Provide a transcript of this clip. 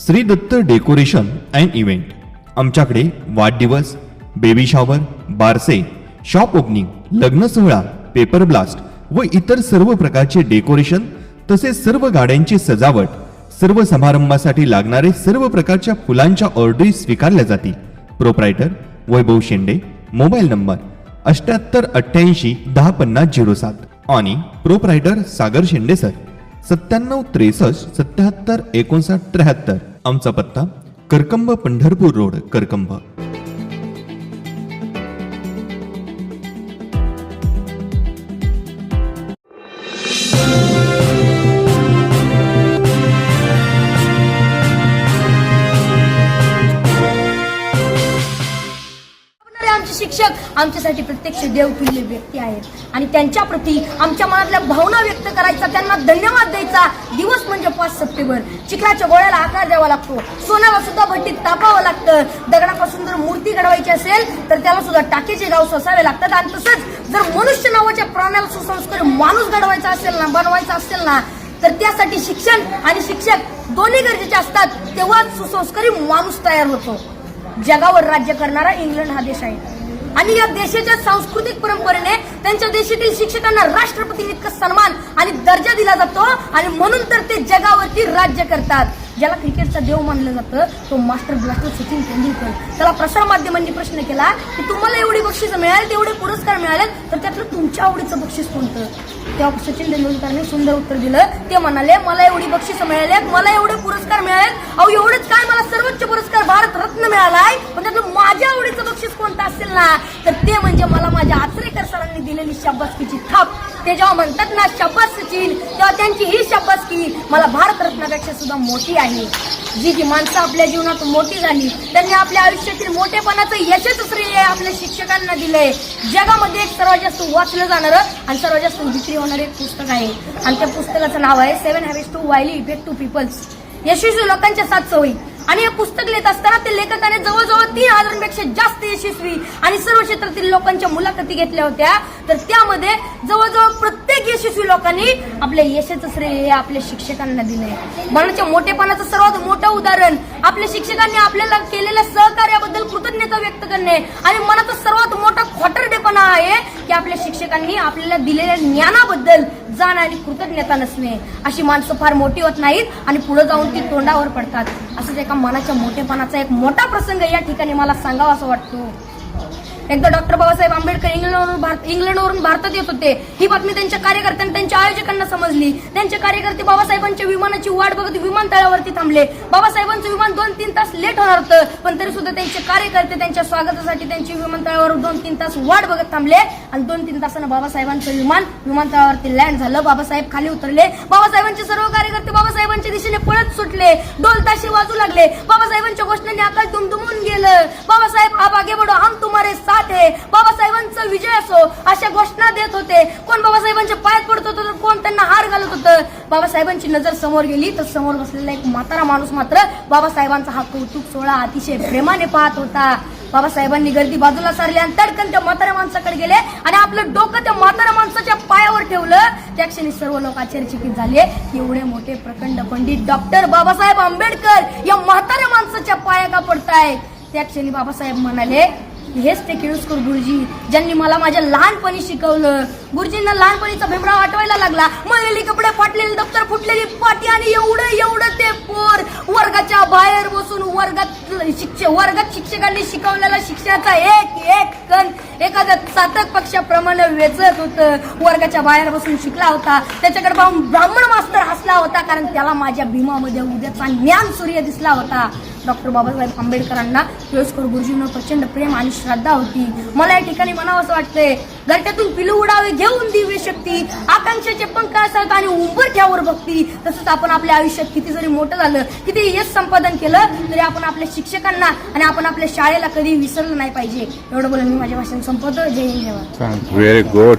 Shri Datta decoration and event. आमच्याकडे वाढदिवस baby shower बारसे शॉप ओपनिंग लग्न सोहळा पेपर ब्लास्ट व इतर सर्व प्रकारचे डेकोरेशन तसेच सर्व गाड्यांची सजावट सर्व समारंभासाठी लागणारे सर्व प्रकारच्या फुलांच्या ऑर्डरी स्वीकारल्या जातील. Proprietor Vaibhav Shende mobile number अठ्याहत्तर अठ्ठ्याऐंशी दहा पन्नास झिरो सात आणि प्रोप्रायटर सागर शेंडे सर सत्त्याण्णव त्रेसष्ट सत्याहत्तर एकोणसाठ त्र्याहत्तर. आमचा पत्ता करकंब पंढरपूर रोड करकंब. शिक्षक आमच्यासाठी प्रत्यक्ष देवतुल्य व्यक्ती आहेत. आणि त्यांच्याप्रती आमच्या मनातल्या भावना व्यक्त करायचा त्यांना धन्यवाद द्यायचा. दिवस म्हणजे पाच सप्टेंबर. चिखलाच्या गोळ्याला आकार द्यावा लागतो. सोन्याला सुद्धा भट्टीत तापावं लागतं. दगडापासून जर मूर्ती घडवायची असेल तर त्याला सुद्धा टाकीचे गाव सोसावे लागतात. आणि तसंच जर मनुष्य नावाच्या प्राण्याला सुसंस्कार माणूस घडवायचा असेल ना बनवायचा असेल ना तर त्यासाठी शिक्षण आणि शिक्षक दोन्ही गरजेचे असतात. तेव्हाच सुसंस्कारी माणूस तयार होतो. जगावर राज्य करणारा इंग्लंड हा देश आहे. आणि या देशाच्या सांस्कृतिक परंपरेने त्यांच्या देशातील शिक्षकांना राष्ट्रपती इतका सन्मान आणि दर्जा दिला जातो आणि म्हणून तर ते जगावरती राज्य करतात. ज्याला क्रिकेटचा देव मानलं जातं तो मास्टर ब्लास्टर सचिन तेंडुलकर. त्याला प्रसार माध्यमांनी प्रश्न केला की तुम्हाला एवढी बक्षीस मिळाली तेवढे पुरस्कार मिळाले तर त्यातलं तुमच्या आवडीचं बक्षीस कोणतं? तेव्हा सचिन तेंडुलकरने सुंदर उत्तर दिलं. ते म्हणाले मला एवढी बक्षीस मिळाले मला एवढे पुरस्कार मिळाले अहो एवढंच काय मला सर्वोच्च पुरस्कार भारत रत्न मिळालाय पण त्यातलं माझ्या आवडीचं बक्षीस कोणतं असेल ना तर ते म्हणजे मला माझ्या आचरेकर शब्बसकीची थाप. ते जेव्हा म्हणतात ना शाबास सचिन तेव्हा त्यांची ही शब्बसकी मला भारतरत्नापेक्षा सुद्धा मोठी आहे. जी जी माणसं आपल्या जीवनात मोठी झाली त्यांनी आपल्या आयुष्यातील मोठेपणाचं यशच श्रेय आपल्या शिक्षकांना दिलंय. जगामध्ये एक सर्वात जास्त वाचलं जाणारं आणि सर्वात जास्त विक्री होणारं एक पुस्तक आहे. आणि त्या पुस्तकाचं नाव आहे seven habits to highly effect to peoples यशस्वी लोकांच्या सात सवयी आणि हे पुस्तक लिहित असताना ते लेखकाने जवळजवळ तीन हजारांपेक्षा जास्त यशस्वी आणि सर्व क्षेत्रातील लोकांच्या मुलाखती घेतल्या होत्या. तर त्यामध्ये जवळजवळ प्रत्येक यशस्वी लोकांनी आपल्या यशाचं श्रेय हे आपल्या शिक्षकांना दिलंय. मनाच्या मोठेपणाचं सर्वात मोठं उदाहरण आपल्या शिक्षकांनी आपल्याला केलेल्या सहकार्याबद्दल कृतज्ञता व्यक्त करणे आणि मनाचा सर्वात मोठा खोटरडेपणा आहे की आपल्या शिक्षकांनी आपल्याला दिलेल्या ज्ञानाबद्दल जाण आणि कृतज्ञता नसणे. अशी माणसं फार मोठी होत नाहीत आणि पुढे जाऊन ती तोंडावर पडतात. असंच एका मनाच्या मोठेपणाचा एक मोठा प्रसंग या ठिकाणी मला सांगावा असं वाटतो. एकदा डॉक्टर बाबासाहेब आंबेडकर इंग्लंडवरून भारत इंग्लंडवरून भारतात येत होते. ही बातमी त्यांच्या कार्यकर्त्यांना त्यांच्या आयोजकांना समजली. त्यांचे कार्यकर्ते बाबासाहेबांच्या विमानाची वाट बघत विमानतळावरती थांबले. बाबासाहेबांचं विमान दोन तीन तास लेट होणार होतं पण तरी सुद्धा त्यांचे कार्यकर्ते त्यांच्या स्वागतासाठी त्यांची विमानतळावर दोन तीन तास वाट बघत थांबले. आणि दोन तीन तासानं बाबासाहेबांचं विमान विमानतळावरती लँड झालं. बाबासाहेब खाली उतरले. बाबासाहेबांचे सर्व कार्यकर्ते बाबासाहेबांच्या दिशेने पळत सुटले. ढोल ताशे वाजू लागले. बाबासाहेबांच्या घोषणाने आकाश दुमदुमून गेलं. बाबासाहेब आप आगे बढो. हम तुम्हारे साथ है बाबासाहेबांचा विजय असो अशा घोषणा देत होते. कोण बाबासाहेबांच्या पायात पडत होतं तर कोण त्यांना हार घालत होतं? बाबासाहेबांची नजर समोर गेली तर समोर बसलेला एक म्हातारा माणूस मात्र बाबासाहेबांचा हा कौतुक सोहळा अतिशय प्रेमाने पाहत होता. बाबासाहेबांनी गर्दी बाजूला सारली आणि तडकन त्या म्हाताऱ्या माणसाकडे गेले आणि आपलं डोकं त्या म्हाताऱ्या माणसाच्या पायावर ठेवलं. त्या क्षणी सर्व लोक आश्चर्यचकित झाले. एवढे मोठे प्रखंड पंडित डॉक्टर बाबासाहेब आंबेडकर या म्हाताऱ्या माणसाच्या पाया का पडतायत? त्या क्षणी बाबासाहेब म्हणाले हेच ते केळुसकर गुरुजी ज्यांनी मला माझ्या लहानपणी शिकवलं. गुरुजींना लहानपणीचा भेमराव आठवायला लागला. मळलेली कपडे फाटलेले दप्तर फुटलेली पाटी आणि एवढं एवढं ते पोर. वर्गाच्या बाहेर बसून वर्गात शिक्षक वर्गात शिक्षकांनी शिकवलेला शिक्षणाचा एक एक कण एखाद्या चातक पक्षाप्रमाणे वेचत होतं. वर्गाच्या बाहेर बसून शिकला होता. त्याच्याकडे पाहून ब्राह्मण मास्तर हसला होता कारण त्याला माझ्या भीमामध्ये उद्याचा ज्ञान सूर्य दिसला होता. डॉक्टर बाबासाहेब आंबेडकरांना केळुसकर गुरुजींना प्रचंड प्रेम आणि श्रद्धा होती. मला या ठिकाणी म्हणावं असं वाटतंय घरट्यातून पिलू उडावे घेऊन दिव्य शक्ती आकांक्षाचे पंख असतात आणि उंबरठ्यावर भक्ती. तसंच आपण आपल्या आयुष्यात किती जरी मोठं झालं किती यश संपादन केलं तरी आपण आपल्या शिक्षकांना आणि आपण आपल्या शाळेला कधी विसरलं नाही पाहिजे. एवढं बोलून मी माझ्या भाषण संपवतो. Jai Hind very good